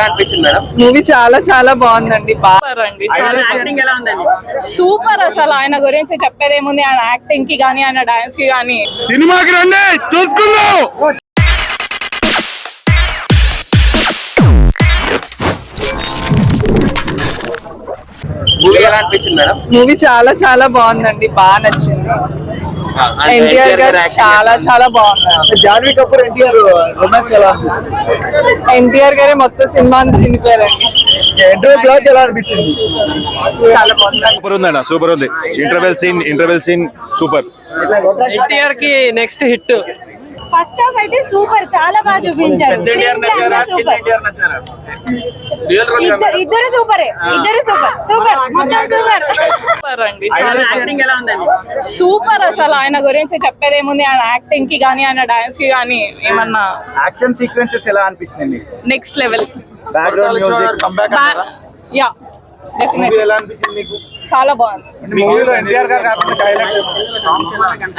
ఎలా అనిపించింది madam? Movie చాలా చాలా బాగుందండి. బాగా అండి చాలా యాక్టింగ్ ఎలా ఉందండి? సూపర్ అసలు ఆయన గురించి చెప్పేదేముంది? ఆయన యాక్టింగ్కి కానీ ఆయన డాన్స్కి కానీ సినిమాకి రండి చూసుకుందాం. మూవీ ఎలా అనిపించింది మేడం? మూవీ చాలా చాలా బాగుందండి. బాగా నచ్చింది. ఎన్టీఆర్ గారు చాలా చాలా బాగున్నారు. జాన్వీ కపూర్ ఎన్టీఆర్ రొమాన్స్ ఎలా అనిపిస్తుంది? ఎన్టీఆర్ గారే మొత్తం సినిమా అంతా నిండిపోయారండి ఇంటర్వ్యూ బ్లాక్ ఎలా అనిపించింది? చాలా బాగుంది. సూపర్ ఉందన్న సూపర్ ఉంది. Interval scene interval scene super. ఎన్టీఆర్కి నెక్స్ట్ హిట్ ఫస్ట్ హాఫ్ అయితే సూపర్ చాలా బాగా చూపించారు. సూపర్. ఇద్దరు ఇద్దరు సూపరే. ఇద్దరు సూపర్. సూపర్. మొత్తం సూపర్. సూపర్ అండి. చాలా యాక్టింగ్ ఎలా ఉందండి? సూపర్ అసలు ఆయన గురించి చెప్పేదేముంది? ఆయన యాక్టింగ్కి కానీ ఆయన డాన్స్కి కానీ ఏమన్నా యాక్షన్ సీక్వెన్సెస్ ఎలా మీకు? Next level. Background music yeah definite ఎలా అనిపించింది మీకు? చాలా బాగుంది. మూవీలో ఎన్టీఆర్ గారు కాకుండా హైలైట్స్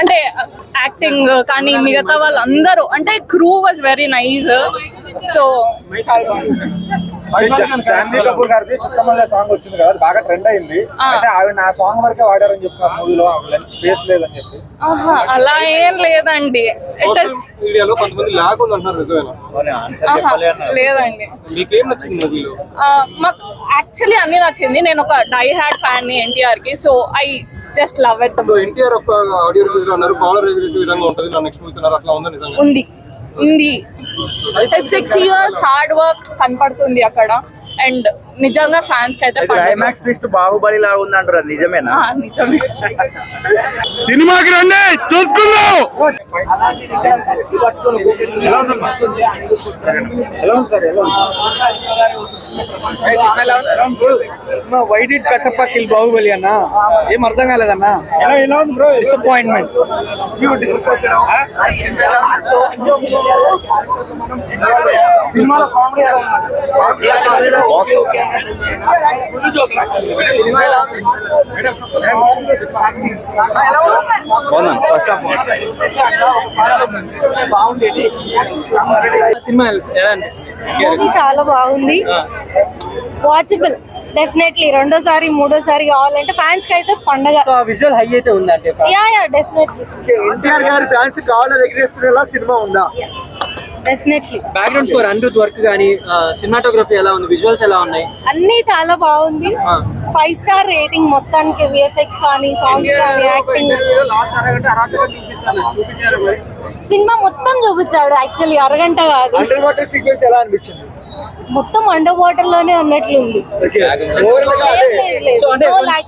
అంటే యాక్టింగ్ కానీ మిగతా వాళ్ళందరూ అంటే crew was very nice so Janhvi Kapoor గారిది చుట్టమల్లె సాంగ్ వచ్చింది కదా బాగా ట్రెండ్ అయింది. అంటే ఆవిడ నా సాంగ్ వరకే వాడారని చెప్తున్నారు మూవీలో స్పేస్ లేదని చెప్పి. అలా ఏం లేదండి. వీడియోలో కొంతమంది లాగ్ ఉంది అంటున్నారు నిజమేనా లేదండి. మీకేం నచ్చింది మూవీలో? మాకు యాక్చువల్లీ అన్ని నచ్చింది. నేను ఒక డై హ్యాడ్ ఫ్యాన్ని ఎన్టీఆర్కి so I just love it so NTR ఒక ఆడియో రిలీజ్లో ఉన్నారు కాలర్ రిలీజ్ విధంగా ఉంటుంది నా నెక్స్ట్ మూవీ అట్లా ఉందా నిజంగా? ఉంది. ఉంది. సిక్స్ ఇయర్స్ హార్డ్ వర్క్ కనపడుతుంది అక్కడ. అండ్ నిజంగా ఫ్యాన్స్కి అయితే. క్లైమాక్స్ ట్విస్ట్ బాహుబలి లాగా ఉంది అంటారు నిజమేనా? ఆ, నిజమే. సినిమాకి రండి చూసుకుందాం. ఎలా ఉంది సార్ ఎలా ఉంది why did Kattappa kill Baahubali అన్న ఏం అర్థం కాలేదన్నా ఎలా ఉంది బ్రో డిసప్పాయింట్మెంట్ సినిమాలో కామెడీ ఫస్ట్ ఆఫ్ బాగుండేది సినిమా ఎలా అనిపిస్తుంది మూవీ చాలా బాగుంది. వాచబుల్ డెఫినెట్లీ రెండోసారి మూడోసారి కావాలంటే ఫ్యాన్స్కి అయితే పండగ. సో విజువల్ హై అయితే ఉందంటే యా యా డెఫినెట్లీ ఎన్టీఆర్ గారి ఫ్యాన్స్ కావాలని ఎగిరేసుకునేలా సినిమా ఉందా? Definitely background score Anirudh work కానీ సినిమాటోగ్రఫీ ఎలా ఉంది? విజువల్స్ ఎలా ఉన్నాయి? అన్ని చాలా బాగుంది. ఫైవ్ స్టార్ రేటింగ్ మొత్తానికి విఎఫ్ఎక్స్ కానీ సాంగ్స్ కానీ యాక్టింగ్ సినిమా మొత్తం చూపించాడు యాక్చువల్లీ అరగంట కాదు. అండర్ వాటర్ సీక్వెన్స్ ఎలా అనిపించింది? మొత్తం అండర్ వాటర్లోనే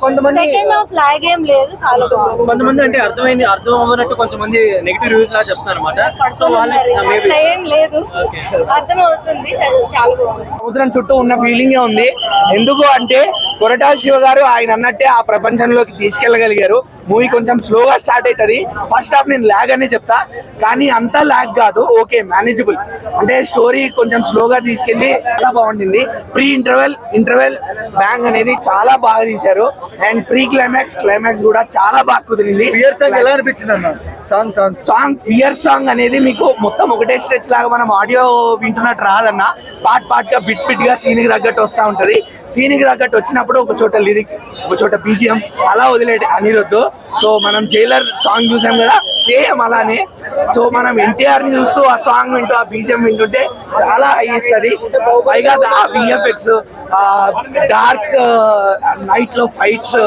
కొంతమంది- సెకండ్ హాఫ్ లాగ్ ఏం లేదు చాలా బాగుంది. కొంతమంది అంటే అర్థమైంది అర్థం అవ్వనట్టు కొంతమంది నెగిటివ్ రివ్యూస్ లా చెప్తారు అనమాట ఏం లేదు. అర్థం అవుతుంది చాలా బాగుంది. సముద్రం చుట్టూ ఉన్న ఫీలింగ్ ఉంది. ఎందుకు అంటే కొరటాల శివ గారు ఆయన అన్నట్టే ఆ ప్రపంచంలోకి తీసుకెళ్ళగలిగారు. మూవీ కొంచెం స్లోగా స్టార్ట్ అవుతుంది ఫస్ట్ హాఫ్ నేను ల్యాగ్ అని చెప్తా. కానీ అంతా ల్యాగ్ కాదు. ఓకే మేనేజబుల్ అంటే స్టోరీ కొంచెం స్లోగా తీసుకెళ్ళి చాలా బాగుంటుంది ప్రీ ఇంటర్వెల్ ఇంటర్వెల్ బ్యాంగ్ అనేది చాలా బాగా తీశారు. అండ్ ప్రీ క్లైమాక్స్ క్లైమాక్స్ కూడా చాలా బాగా కుదిరింది. ఎలా అనిపించింది అన్నారు song song. Song fear song అనేది మీకు మొత్తం ఒకటే స్ట్రెచ్ లాగా మనం ఆడియో వింటున్నట్టు రాదన్న. పార్ట్ పార్ట్గా బిట్ బిట్గా సీన్కి తగ్గట్టు వస్తూ ఉంటది. సీన్కి తగ్గట్టు వచ్చినప్పుడు ఒక చోట లిరిక్స్ ఒక చోట బీజిఎం అలా వదిలేటి అనిరుద్దు. సో మనం జైలర్ సాంగ్ చూసాం కదా సేమ్ అలానే. సో మనం ఎన్టీఆర్ని చూస్తూ ఆ సాంగ్ వింటూ ఆ బీజిఎం వింటుంటే చాలా హై ఇస్తుంది. పైగా ఆ విఎఫ్ఎక్స్ డార్క్ నైట్లో ఫైట్స్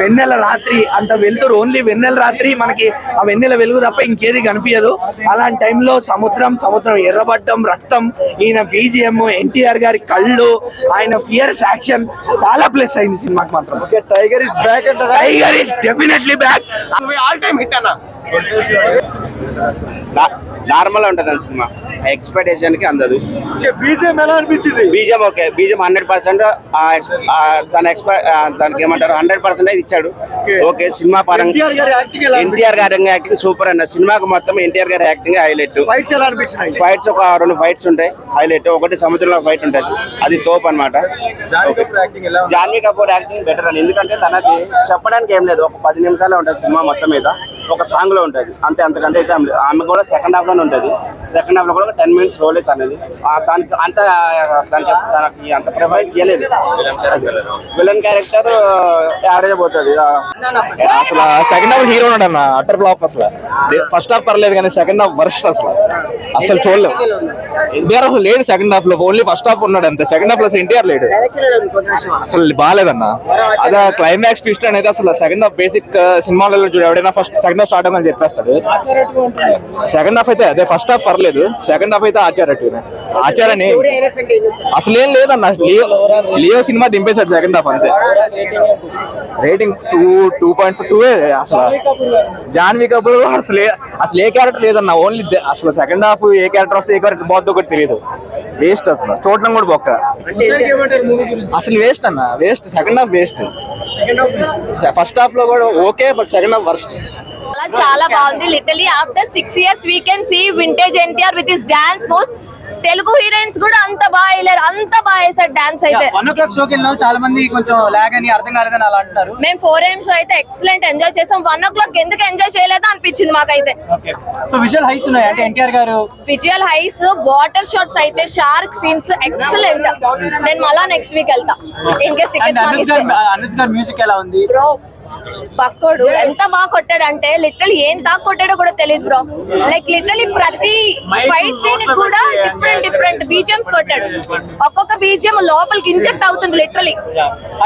వెన్నెల రాత్రి అంత వెళ్తురు ఓన్లీ వెన్నెల రాత్రి మనకి ఆ వెన్నెల వెలుగు తప్ప ఇంకేది కనిపించదు. అలాంటి టైంలో సముద్రం సముద్రం ఎర్రబడ్డం రక్తం ఈయన బీజిఎం ఎన్టీఆర్ గారి కళ్ళు ఆయన ఫియర్స్ యాక్షన్ చాలా ప్లస్ అయింది సినిమాకి మాత్రం. Tiger is back tiger is definitely back all time hit అన్న. నార్మల్ ఉంటుంది సినిమా. ఎక్స్పెక్టేషన్కి అందదు. ఎలా అనిపించింది? బీజం ఓకే బీజం హండ్రెడ్ పర్సెంట్ తన ఎక్స్పెక్ట్ దానికి ఏమంటారు హండ్రెడ్ పర్సెంట్ ఇచ్చాడు. ఓకే. సినిమా పరంగా ఎన్టీఆర్ గారి యాక్టింగ్ సూపర్ అన్న. సినిమాకు మొత్తం ఎన్టీఆర్ గారి యాక్టింగ్ హైలైట్ ఫైట్స్ ఎలా అనిపించినాయి? ఫైట్స్ ఒక రెండు ఫైట్స్ ఉంటాయి హైలైట్ ఒకటి సముద్రంలో ఫైట్ ఉంటుంది. అది తోపు అనమాట జాన్వీ కపూర్ యాక్టింగ్ బెటర్ అని ఎందుకంటే తనది చెప్పడానికి ఏం లేదు. ఒక పది నిమిషాలే ఉంటుంది సినిమా మొత్తం మీద. ఒక సాంగ్లో ఉంటుంది. అంతే అంతకంటే అయితే ఆమె కూడా సెకండ్ హాఫ్లోనే ఉంటుంది. సెకండ్ హాఫ్లో కూడా టెన్ మినిట్స్ రోల్ అయితే అనేది. దానికి అంత దానికి తనకి అంత ప్రిఫరెన్స్ చేయలేదు విలన్ క్యారెక్టర్ యావరేజ్ పోతుంది. అసలు సెకండ్ హాఫ్ హీరో ఉన్నాడు అన్న అటర్ ఫ్లాప్ అసలు. ఫస్ట్ హాఫ్ పర్లేదు కానీ సెకండ్ హాఫ్ వర్స్ట్ అసలు. అసలు చూడలేము ఎన్టీఆర్ అసలు లేడు సెకండ్ హాఫ్లో ఓన్లీ ఫస్ట్ హాఫ్ ఉన్నాడు అంతే. సెకండ్ హాఫ్లో అసలు ఎన్టీఆర్ లేడు. అసలు బాగాలేదన్న. అదే క్లైమాక్స్ ట్విస్ట్ అనేది అసలు సెకండ్ హాఫ్ బేసిక్ సినిమాలలో చూడు ఎవడైనా ఫస్ట్ సెకండ్ హాఫ్ స్టార్ట్ అవ్వని చెప్పేస్తాడు. సెకండ్ హాఫ్ అయితే అదే ఫస్ట్ హాఫ్ పర్లేదు. సెకండ్ హాఫ్ అయితే ఆచార్య ఆచార్యని అసలు ఏం లేదన్న. లియో లియో సినిమా దింపేశాడు సెకండ్ హాఫ్ అంతే. Rating two two point two అసలు. జాన్వీ కపూర్ అసలు అసలు ఏ క్యారెక్టర్ లేదన్న. ఓన్లీ అసలు సెకండ్ హాఫ్ ఏ క్యారెక్టర్ వస్తే ఏ క్యారెక్టర్ పోద్దో కూడా తెలియదు. వేస్ట్ అసలు. చూడడం కూడా బొక్క. అసలు వేస్ట్ అన్న. Waste second half waste first హాఫ్లో కూడా okay but second half worst చాలా బాగుంది. Literally after six years we can see vintage NTR with his dance moves Telugu heroines కూడా అంత బాగా వేయలేరు అంత బాగా వేసారు డాన్స్ అయితే. వన్ ఓ క్లాక్ షోకి వెళ్ళిన చాలా మంది కొంచెం లాగ్ అని అర్థం కాలేదని అలా అంటారు మేము ఫోర్ ఎం షో అయితే ఎక్సలెంట్ ఎంజాయ్ చేసాం. వన్ ఓ క్లాక్ ఎందుకు ఎంజాయ్ చేయలేదో అనిపించింది మాకైతే. సో విజువల్ హైస్ ఉన్నాయి? అంటే ఎన్టీఆర్ గారు? విజువల్ హైస్ వాటర్ షాట్స్ అయితే షార్క్ సీన్స్ ఎక్సలెంట్ నేను మళ్ళా నెక్స్ట్ వీక్ వెళ్తా. ఇన్ కేస్ గారు అనిరుద్ గారు మ్యూజిక్ ఎలా ఉంది? బ్రో పక్కోడు ఎంత బాగా కొట్టాడు అంటే లిటరల్ ఏం దాకా కొట్టాడో కూడా తెలియదు బ్రో. లైక్ లిటరలీ ప్రతి ఫైట్ సీన్ కూడా డిఫరెంట్ డిఫరెంట్ బీజిఎంస్ కొట్టాడు. ఒక్కొక్క బీజిఎం లోపలికి ఇంజెక్ట్ అవుతుంది లిటరలీ.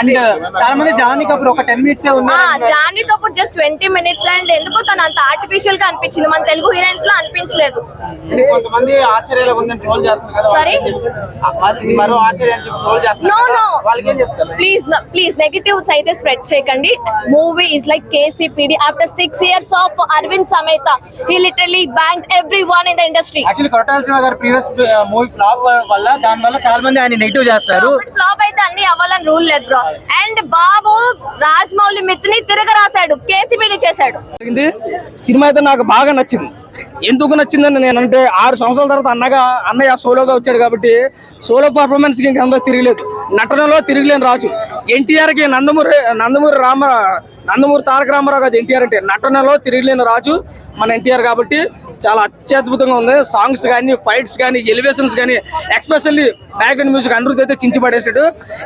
అండ్ చాలా మంది జానీ కపూర్ ఒక ten minutes Janhvi Kapoor just twenty minutes and ఎందుకో తను అంత ఆర్టిఫిషియల్గా అనిపించింది. మన తెలుగు హీరోయిన్స్లో అనిపించలేదు. కొంతమంది ఆశ్చర్యాలు ఉందని ట్రోల్ చేస్తున్నారు కదా Sorry? ఇది మరో ఆశ్చర్యం అని చెప్పి ట్రోల్ నో చేస్తున్నారు నో వాళ్ళకి ఏం చెప్తారు? ప్లీజ్ ప్లీజ్ నెగటివ్స్ అయితే స్ప్రెడ్ చేయకండి. Movie is like KCPD after six years of Aravinda Sametha he literally bank everyone in the industry actually Koratala Siva గారు ప్రీవియస్ మూవీ ఫ్లాప్ వల్ల దాని వల్ల చాలా మంది ఆయన నెగిటివ్ చేస్తారు. ఫ్లాప్ అయితే అన్ని అవ్వాలని రూల్ లేదు బ్రో అండ్ బాబు రాజమౌళి మిత్ని తిరగ రాశాడు కేసీపీడి చేశాడు. సినిమా అయితే నాకు బాగా నచ్చింది. ఎందుకు నచ్చిందని నేను అంటే ఆరు సంవత్సరాల తర్వాత అన్నగా అన్నయ్య సోలోగా వచ్చాడు కాబట్టి సోలో పర్ఫార్మెన్స్కి అందులో తిరగలేదు. నటనలో తిరగలేని రాజు. ఎన్టీఆర్కి నందమూరి నందమూరి రామ నందమూరి తారక రామారావు కాదు ఎన్టీఆర్ అంటే నటనలో తిరగలేని రాజు మన ఎన్టీఆర్ కాబట్టి చాలా అత్యద్భుతంగా ఉంది. సాంగ్స్ కానీ ఫైట్స్ కానీ ఎలివేషన్స్ కానీ ఎక్స్పెషల్లీ బ్యాక్గ్రౌండ్ మ్యూజిక్ అనిరుద్ధ్ అయితే చించిపడేశాడు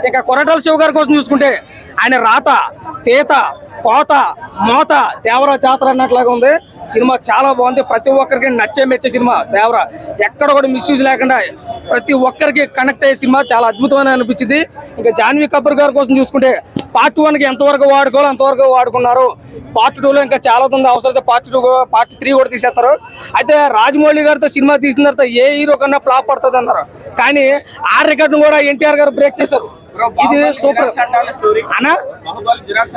ఇక కొరటాల శివ గారి కోసం చూసుకుంటే ఆయన రాత తేత కోత మోత దేవరా జాతర అన్నట్లాగా ఉంది. సినిమా చాలా బాగుంది. ప్రతి ఒక్కరికి నచ్చే మెచ్చే సినిమా. దేవర ఎక్కడ కూడా మిస్యూజ్ లేకుండా ప్రతి ఒక్కరికి కనెక్ట్ అయ్యే సినిమా చాలా అద్భుతమైన అనిపించింది. ఇంకా జాన్వీ కపూర్ గారి కోసం చూసుకుంటే పార్ట్ వన్కి ఎంతవరకు వాడుకోవాలో అంతవరకు వాడుకున్నారు. పార్ట్ టూలో ఇంకా చాలా ఉంది అవసరమైతే పార్ట్ టూ పార్ట్ త్రీ కూడా తీసేస్తారు. అయితే రాజమౌళి గారితో సినిమా తీసిన తర్వాత ఏ హీరో కన్నా ఫ్లాప్ పడుతుంది అన్నారు. కానీ ఆ రికార్డును కూడా ఎన్టీఆర్ గారు బ్రేక్ చేశారు. ఇది సూపర్. అన్నా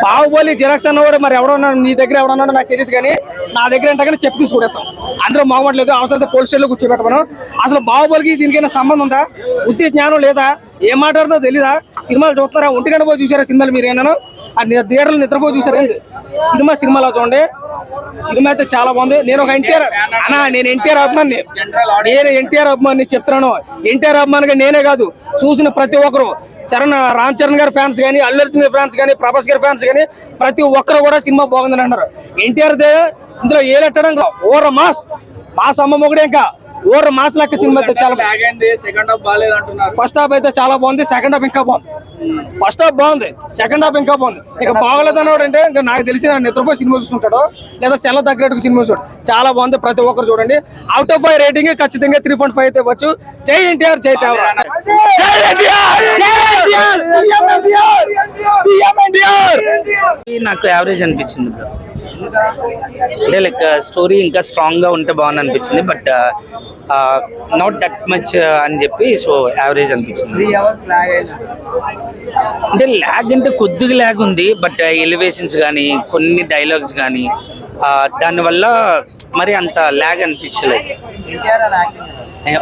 బాహుబలి జిరాక్స్ అన్న కూడా మరి ఎవడో నీ దగ్గర ఎవడన్నాడో నాకు తెలియదు కానీ నా దగ్గర అంటే కానీ చెప్పి తీసుకునేస్తాం అందరూ మొహమ్మట్లేదు అవసరం పోలీస్ స్టేషన్లో కూర్చోబెట్టమను. అసలు బాహుబలికి దీనికైనా సంబంధం ఉందా? బుద్ధి జ్ఞానం లేదా? ఏం మాట్లాడుతుందో తెలీదా? సినిమాలు చూస్తున్నారా? ఒంటి గంట పోయి చూసారా సినిమాలు మీరు ఏమన్నా ఆ థియేటర్లు నిద్రపోయి చూసారా ఏంది? సినిమా సినిమాలో చూడండి. సినిమా అయితే చాలా బాగుంది. నేను ఒక ఎన్టీఆర్ అన్నా నేను ఎన్టీఆర్ అభిమాని. నేను ఎన్టీఆర్ అభిమాని చెప్తున్నాను. ఎన్టీఆర్ అభిమానిగా నేనే కాదు చూసిన ప్రతి ఒక్కరు. చరణ్ రామ్ చరణ్ గారి ఫ్యాన్స్ కానీ అల్లు అర్జున్ గారి ఫ్యాన్స్ కానీ ప్రభాస్ గారి ఫ్యాన్స్ కానీ ప్రతి ఒక్కరు కూడా సినిమా బాగుందని అన్నారు. ఎన్టీఆర్ ఇందులో ఏలెట్టడం లెట్టడం ఓర మాస్. మాస్ అమ్మ మొగుడే ఇంకా. ఓర మాస్ లెక్క సినిమా అయితే చాలా సెకండ్ హాఫ్ బాగాలేదు అంటున్నారు. ఫస్ట్ హాఫ్ అయితే చాలా బాగుంది సెకండ్ హాఫ్ ఇంకా బాగుంది. ఫస్ట్ హాఫ్ బాగుంది సెకండ్ హాఫ్ ఇంకా బాగుంది. ఇక బాగలేదు అన్నవాడు అంటే ఇంకా నాకు తెలిసి నా నిద్రపోయి సినిమా చూస్తుంటాడు లేదా సెల్ల తగ్గట్టు సినిమా చూడు. చాలా బాగుంది ప్రతి ఒక్కరు చూడండి. అవుట్ ఆఫ్ ఫైవ్ రేటింగ్ ఖచ్చితంగా త్రీ పాయింట్ ఫైవ్ అయితే ఇవ్వచ్చు. జై ఎన్టీఆర్ జై తేవరా జై ఎన్టీఆర్ జై ఎన్టీఆర్. సీఎం ఎన్టీఆర్. సీఎం ఎన్టీఆర్. నాకు యావరేజ్ అనిపించింది బ్రో అంటే లైక్ స్టోరీ ఇంకా స్ట్రాంగ్గా ఉంటే బాగుంది అనిపించింది బట్ నాట్ దట్ మచ్ అని చెప్పి సో యావరేజ్ అనిపించింది. అంటే ల్యాగ్ అంటే కొద్దిగా ల్యాగ్ ఉంది బట్ ఎలివేషన్స్ కానీ కొన్ని డైలాగ్స్ కానీ దానివల్ల మరి అంత ల్యాగ్ అనిపించలేదు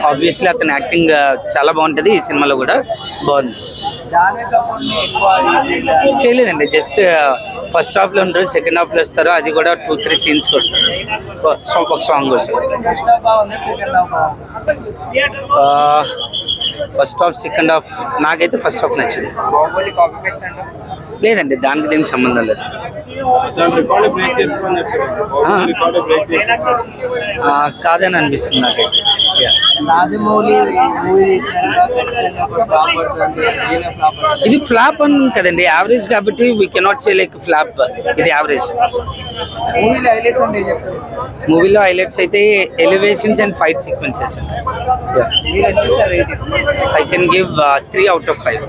ఆబ్వియస్లీ అతని యాక్టింగ్ చాలా బాగుంటుంది ఈ సినిమాలో కూడా బాగుంది. చేయలేదండి జస్ట్ ఫస్ట్ హాఫ్లో ఉంటారు సెకండ్ హాఫ్లో వస్తారు అది కూడా టూ త్రీ సీన్స్ వస్తారు. ఒక- సాంగ్ వస్తుంది first half second half first half second half నాకైతే ఫస్ట్ హాఫ్ నచ్చింది. లేదండి దానికి దీనికి సంబంధం లేదు. కాదని అనిపిస్తుంది నాకైతే. రాజమౌళి మూవీ తీసినాక ఖచ్చితంగా ఒక ఫ్లాప్ పడుతుంది. ఈయన ఫ్లాప్ పడుతుంది. ఇది ఫ్లాప్ అని కదండి యావరేజ్ కాబట్టి we cannot say like flop ఇది యావరేజ్ మూవీలో హైలైట్స్ అంటే ఏం చెప్తారు మూవీలో హైలైట్స్ అయితే elevations and fight sequences I can give three out of five